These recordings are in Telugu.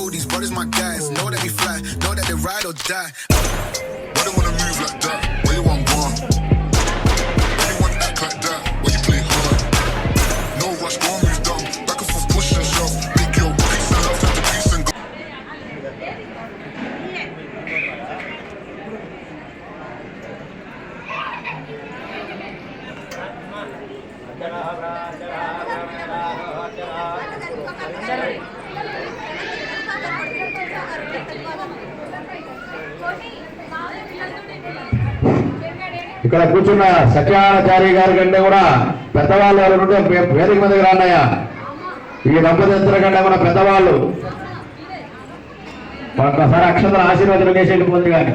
know these brothers my guys. Know that we fly, know that they ride or die. Why they wanna move like that? Where you want one? Why you wanna act like that? Why you play hard? No rush, go ఇక్కడ కూర్చున్న సత్యాచారి గారి కంటే కూడా పెద్దవాళ్ళు ఎవరు ఉంటే వేదిక మీదకి రాన్నయ్యా ఈ దంపతుల కంటే కూడా పెద్దవాళ్ళు. ఒక్కసారి అక్షతల ఆశీర్వాదం చేసి వెళ్ళిపోతుంది కానీ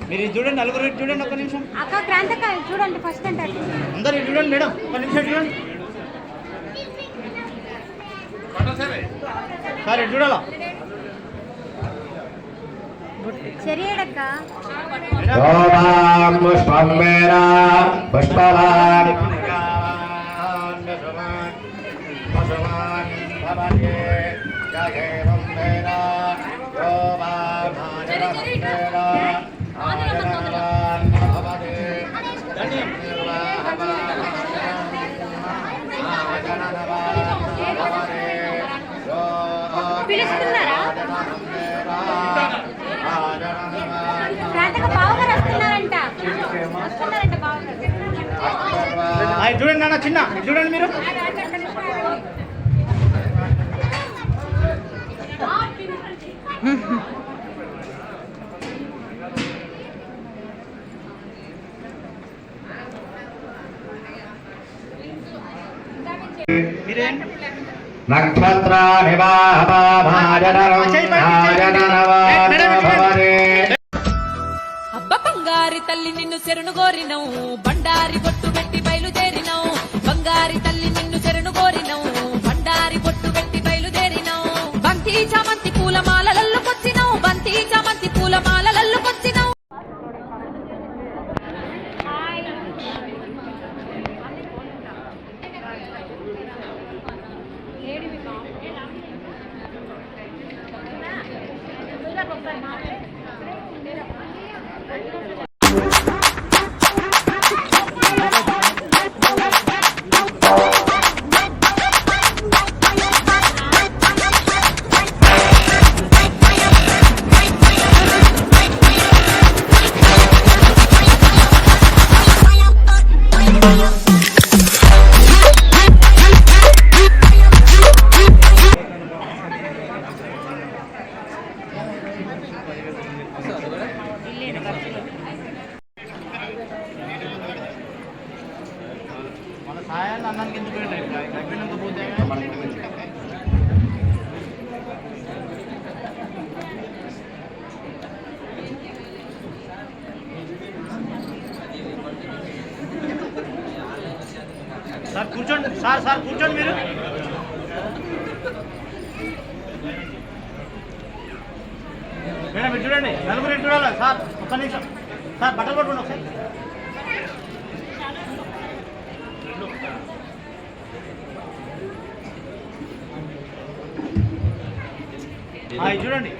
మీరు ఇది చూడండి నలుగురు చూడండి ఒక్క నిమిషం. అక్క క్రాంతక చూడండి ఫస్ట్ అంటే. అందరు చూడండి మేడం ఒక్క నిమిషం చూడండి. సార్ చూడాలా? పుష్పం మేన అది చూడండి నాన్న చిన్న. చూడండి మీరు. మీరేం? నక్షత్ర అబ్బ బంగారి తల్లి నిన్ను చెరును గోరినవు బండారి బొట్టు మన మేడం ఇటు చూడండి. నలుగురు ఇటు చూడాలి సార్ ఒక్క నిమిషం. సార్ బట్టలు పట్టుకోండి ఒకసారి. చూడండి.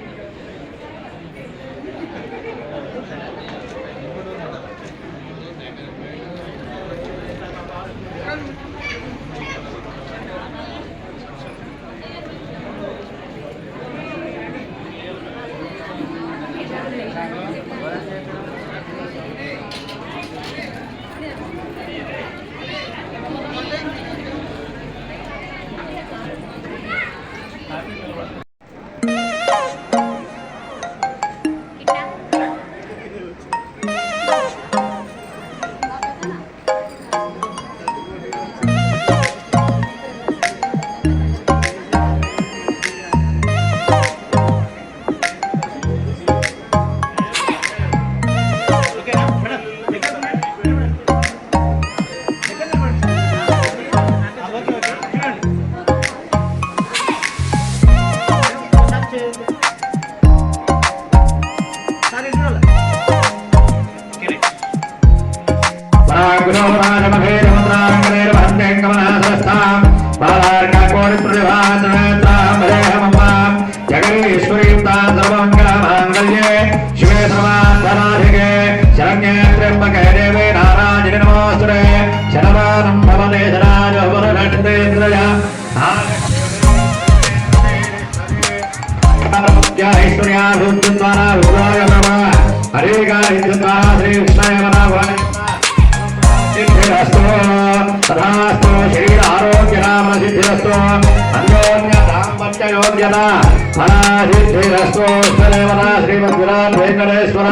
శ్రీమద్దేవన శ్రీమద్విరాట్ వెంకటేశ్వర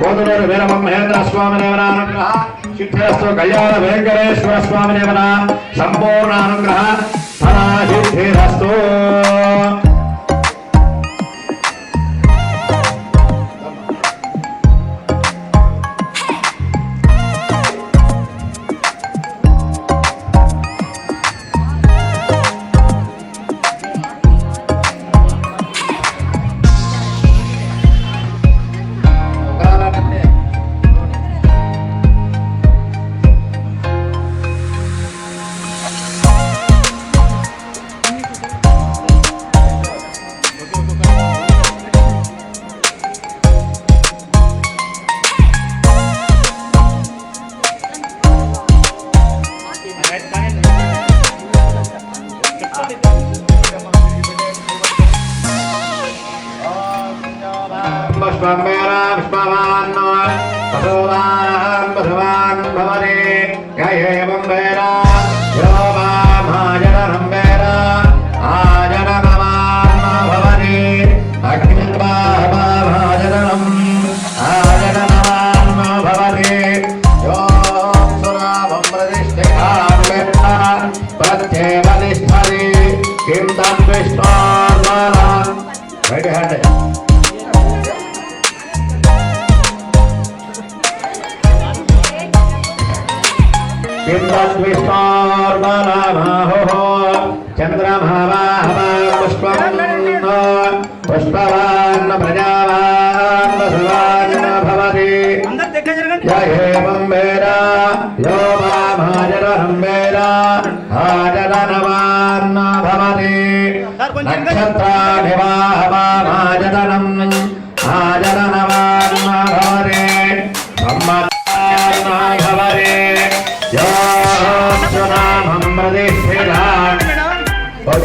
కోతులూరు వీరమ మహేంద్ర స్వామి దేవన అనుగ్రహ. సిద్ధేస్తు కళ్యాణ వెంకటేశ్వర స్వామి దేవన సంపూర్ణ అనుగ్రహ. పరాశిద్ధేరస్తూ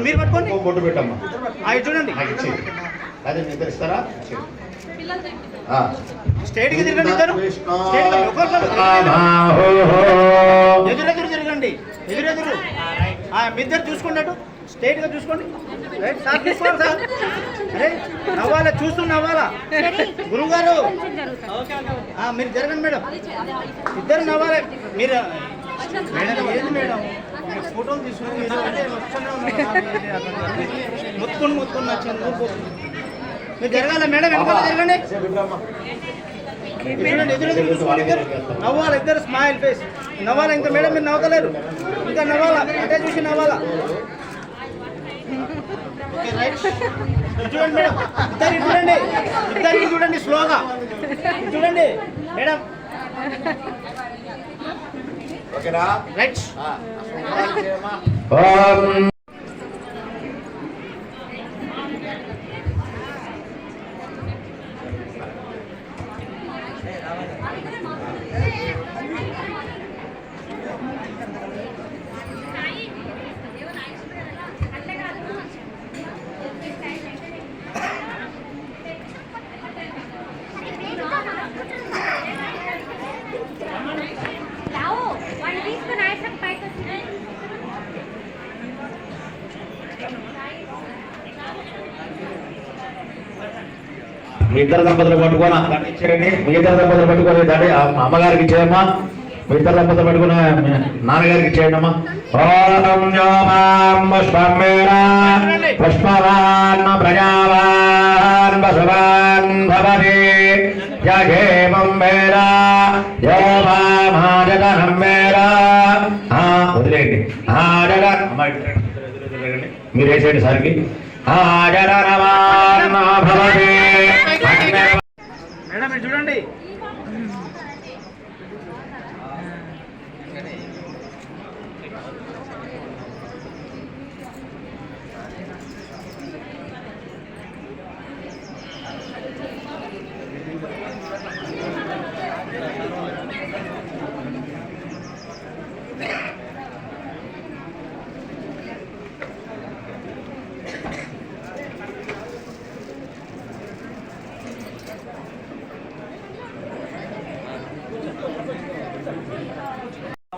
పట్టుకోండి మీరు పట్టుకోండి. బొట్టు పెట్టమ్మా. అవి చూడండి. అదే మీరు ఇస్తారా? స్టేట్కి తిరగండి ఇద్దరు. ఎదురెదురు తిరగండి. ఎదురెదురు. మీద్దరు చూసుకున్నట్టు. స్టేట్గా చూసుకోండి. సార్ తీసుకోండి సార్. నవ్వాలా చూస్తూ నవ్వాలా? గురువు మీరు జరగండి మేడం. ఇద్దరు నవ్వాలి? మీరు మేడం ఏది మేడం? ఫోటోలు తీసుకుని మొత్తుకొని మొత్తుకొని నచ్చింది మీరు జరగాల మేడం వెనకాల జరగండి. నవ్వాలి ఇద్దరు స్మైల్ ఫేస్ నవ్వాలి ఇంకా మేడం మీరు నవ్వలేరు ఇంకా నవ్వాలా అంటే చూసి నవ్వాలా. చూడండి మేడం ఇద్దరు చూడండి. ఇద్దరికి చూడండి స్లోగా. చూడండి మేడం. రైట్ ఓం రావు వాళ్ళు తీసుకుని ఆయన పైకి వచ్చి మీ ఇద్దరు దంపతులు పట్టుకొని ఆ ఇచ్చేయండి మీ ఇద్దరు దంపతులు పట్టుకొని దండ అమ్మగారికి ఇచ్చేయమ్మా. మీ ఇద్దరు దంపతులు పట్టుకుని నాన్నగారికి ఇచ్చేయండి అమ్మా పుష్పవాన్ ప్రజావాన్ భవతి. మీరు వేసేయండి సార్కి ఆజరవాన్ భవతి మేడం ఇటు చూడండి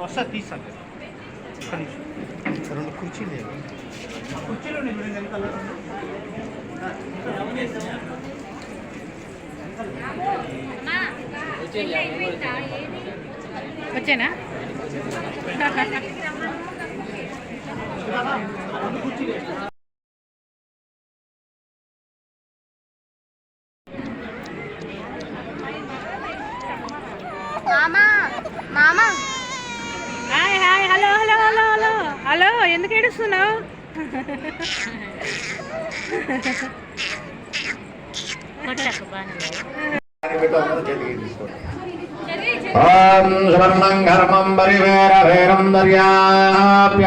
వస్తా తీస్తాను ఒక్క నిమిషం రెండు కుర్చీలు లేవు ఆ కుర్చీలు ఉన్నాయి చూడండి వెనకాల రెండు. వచ్చేనా? ఓం సువర్ణం ఘర్మం పరివేర వేరం దర్యాప్య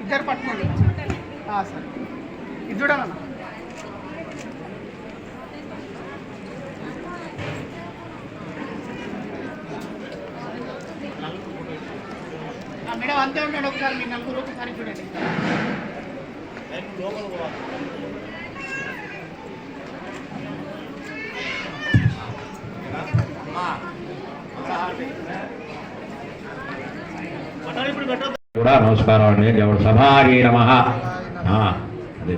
ఇద్దరు పట్టుకోండి. సరే. ఇది చూడాలన్నా? మేడం అంతే ఉండండి ఒకసారి మీ నలుగురు ఒకసారి చూడండి. కూడా నమస్కారం అండి. దేవుడు సభారీ నమ? అదే.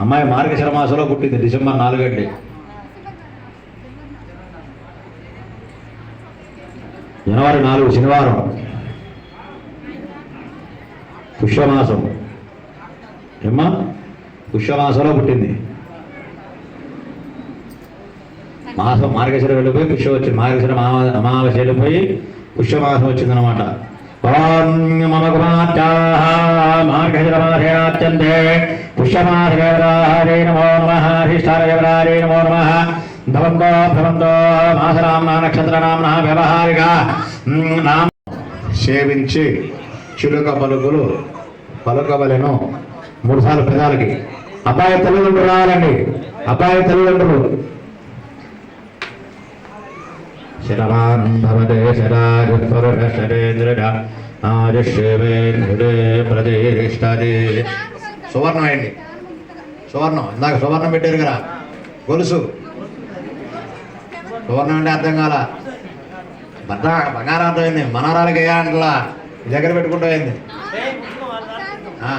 అమ్మాయి మార్గశిర మాసంలో పుట్టింది డిసెంబర్ నాలుగండి. జనవరి నాలుగు శనివారం. పుష్యమాసం. ఏమ్మా? పుష్యమాసంలో పుట్టింది. మాసం మార్గశిర వెళ్ళిపోయి పుష్య వచ్చింది. మార్గశిర అమావ- అమావాస్య వెళ్ళిపోయి పుష్యమాసం వచ్చిందనమాట ఓం మమ కుమార్తెః మార్గశిర మాసయాత్యంతే నమో మాసనామ్నా నక్షత్రనామ్నా వ్యవహారిక నామ సేవించి చిలుక పలుకులు పలుకవలెను మూడుసార్లు ప్రజలకి. పెదాలకి అబ్బాయి తల్లిదండ్రులు రావాలండి. అబ్బాయి తల్లిదండ్రులు. శరవాన్ భవతే శరాజురేంద్రుడ ఆదిశేవేంద్రుడే ప్రతిష్టది సువర్ణం అయింది. సువర్ణం. ఇందాక సువర్ణం పెట్టారు కదా. గొలుసు. టోర్నమెంట్ అర్థం కాల? భర్త బంగారం అర్థమైంది. మనవరాలకి ఏ అంటలా? దగ్గర పెట్టుకుంటూ అయింది ఆ.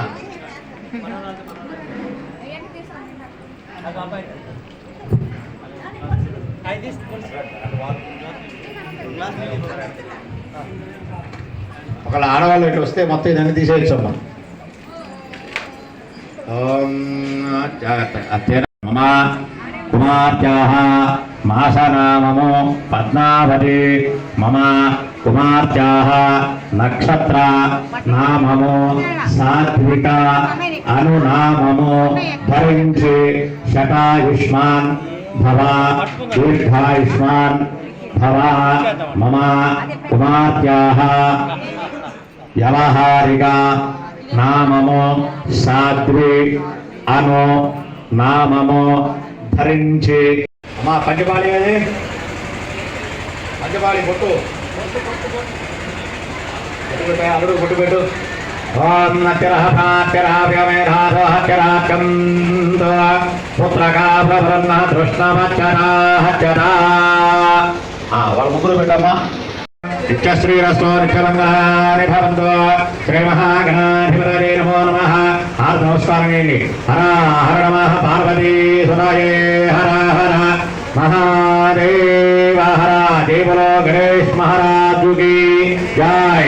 ఒకళ్ళ ఆడవాళ్ళు ఇటు వస్తే మొత్తం ఇదన్నీ తీసేయచ్చమ్మా. ఓం మమ కుమార్తెః మాసనామము పద్మావతి మమ కుమార్తెః నక్షత్ర నామము సాత్విక అనునామము ధరించి శతాయుష్మాన్ భవ దీర్ఘాయుష్మాన్ భవ మమ కుమార్తెః వ్యవహారిక నామము సాధ్వి అను నామము ధరించి. అమ్మా పంచపాళి అది పంచపాళి పొట్టు. అల్లుడు పొట్టు పెట్టు ఓం నత్యరహపాత్యరావ్యమేధారోహత్యరాకంద పుత్రకా ప్రవరన్న వాళ్ళ ముగ్గురు పెట్టమ్మా. నిత్యశ్రీరస్తో నిత్యలంగాని భవంతో. శ్రీ నమో నమ. ఆ నమస్కారం చేయండి హర హర నమ పార్వతీ సురాయే హర హర మహాదేవ హర దేవులో గణేష్ మహారాజుకి జై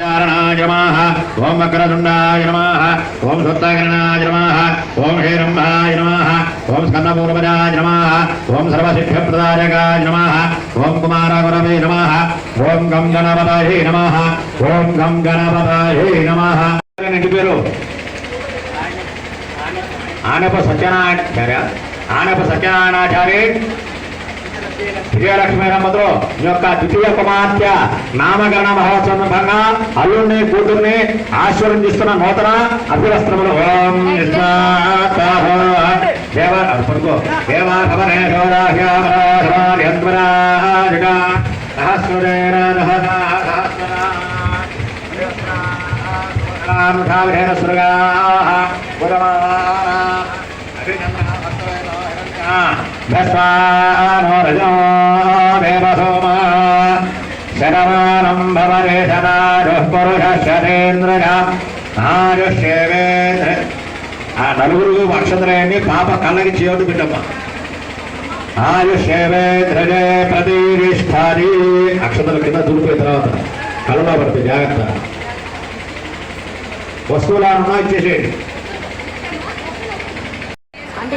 ఓం వక్రతుండాయ నమ. ఓం సుత్తగణాయ నమ. ఓం హేరంభాయ నమ. ఓం స్కందపూర్వజాయ నమ. ఓం సర్వసిద్ధ్యప్రదాయకాయ నమ. ఓం కుమారగురవే నమ. ఓం గం గణపతయే నమ. ఓం గం గణపతయే నమ ఇంటి పేరు? ఆనప సత్యనారాయణ. ఆనప సత్యనారాయణాచార్య విజయలక్ష్మి దంపతులు ఈ యొక్క ద్వితీయ కుమార్తె నామకరణ మహోత్సవం సందర్భంగా అల్లుడిని కూతుర్ని ఆశీర్వదిస్తున్న నూతన అభివస్త్రములు ఓం నిస్వాహ దేవ పడుకో దేవా పురుష శరేంద్రజ ఆయుష్యేవేంద్ర ఆ నలుగురు అక్షతరాన్ని పాప కళ్ళకి చేయొద్దు బిడ్డమ్మ ఆయుష్యేవేంద్రజే ప్రతిష్టాది అక్షతల కింద దులిపోయిన తర్వాత కళ్ళలో పడుతుంది జాగ్రత్త. వస్తువులను ఇచ్చేసేయండి అంటే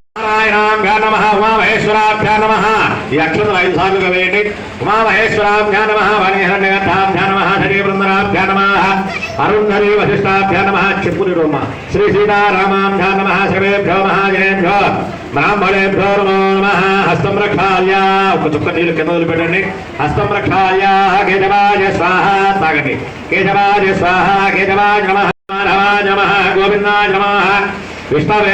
ఉమామహేశ్వరాభ్యా నమ ఉమామహేశ్వరాభ్యా నమ. ఈ అక్షరం ఐదు సార్లుగా వేయండి. ఉమామహేశ్వరాభ్యా నమ వణిహరణ్యగతాభ్యా నమ హరి బృందరాభ్యా నమ అరుంధరి వశిష్టాభ్యా నమ చెప్పుని రోమ శ్రీ సీతారామాభ్యా నమ శివేభ్యో మహాజనేభ్యో బ్రాహ్మణేభ్యో నమో నమ. హస్తం రక్షాల్య ఒక చుక్క నీళ్ళు కింద వదిలిపెట్టండి. హస్తం రక్షాల్య కేశవాయ స్వాహ తాగండి. కేశవాయ స్వాహ కేశవాయ నమ మాధవాయ నమ గోవిందాయ నమ. విష్ణవే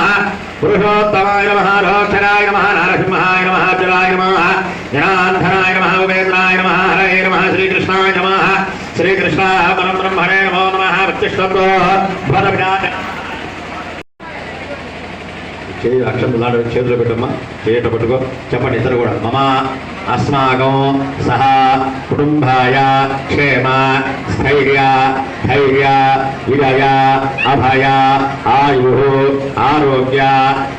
రోక్షరాయ నమ నరసింహాయ నమ అర్జునాయ నమ జనాంధనాయ నమ ఉపేంద్రాయ నమ హరే నమ శ్రీకృష్ణాయ నమ శ్రీకృష్ణ పరం బ్రహ్మణే నమో నమ ప్రతిష్టో చేయి అక్షరం లాంటి చేతిలో పెట్టమ్మా చేయట పట్టుకో చెప్పండి ఇద్దరు కూడా. మమ అస్మాకం సహా కుటుంబాయ క్షేమ స్థైర్య धैर्य विजय अभय, आयु, आरोग्य,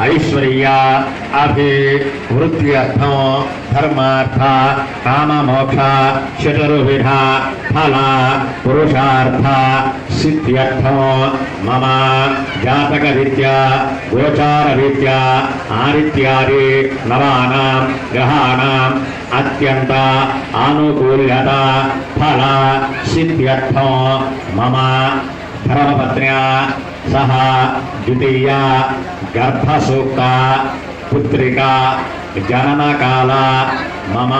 ऐश्वर्य, अभि वृत्थ धर्म काम मोक्ष चतुर्विध, फल, पुरुषार्थ, सिद्ध्यर्थ, मम जातक रीत्या गोचार विद्या आदि नवानां, ग्रहाणां అత్యంత ఆనుకూల్యత ఫల సిద్ధ్యర్థం మమ ధర్మపత్న్యా సహ ద్వితీయ గర్భసూక్త పుత్రిక జననకాల మమ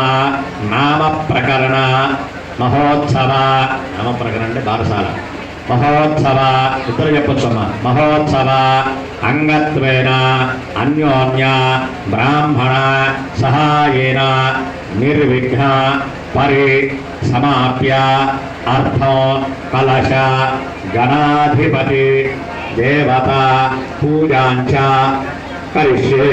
నామ ప్రకరణ మహోత్సవ నామ ప్రకరణ అంటే బారసాల మహోత్సవ ఇద్దరు చెప్పొచ్చు అమ్మ మహోత్సవ అంగత్వేన అన్యోన్య బ్రాహ్మణ సహాయేన నిర్విఘ్న పరి సమాప్య అర్థం కలశ గణాధిపతి దేవత పూజాంచ కరిష్యే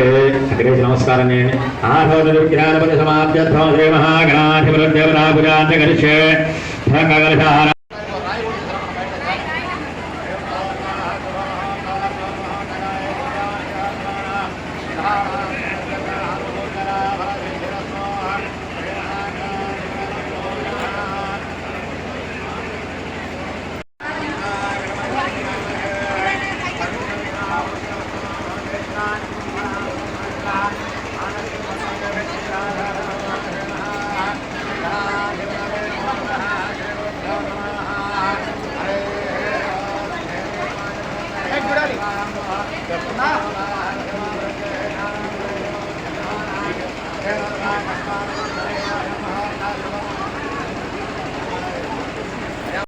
అగ్రేసి నమస్కారం నేను ఆహోదరు జ్ఞానపతి సమాప్యర్థం శ్రీ మహాగణాధిపతి దేవతా పూజాంచ కరిష్యే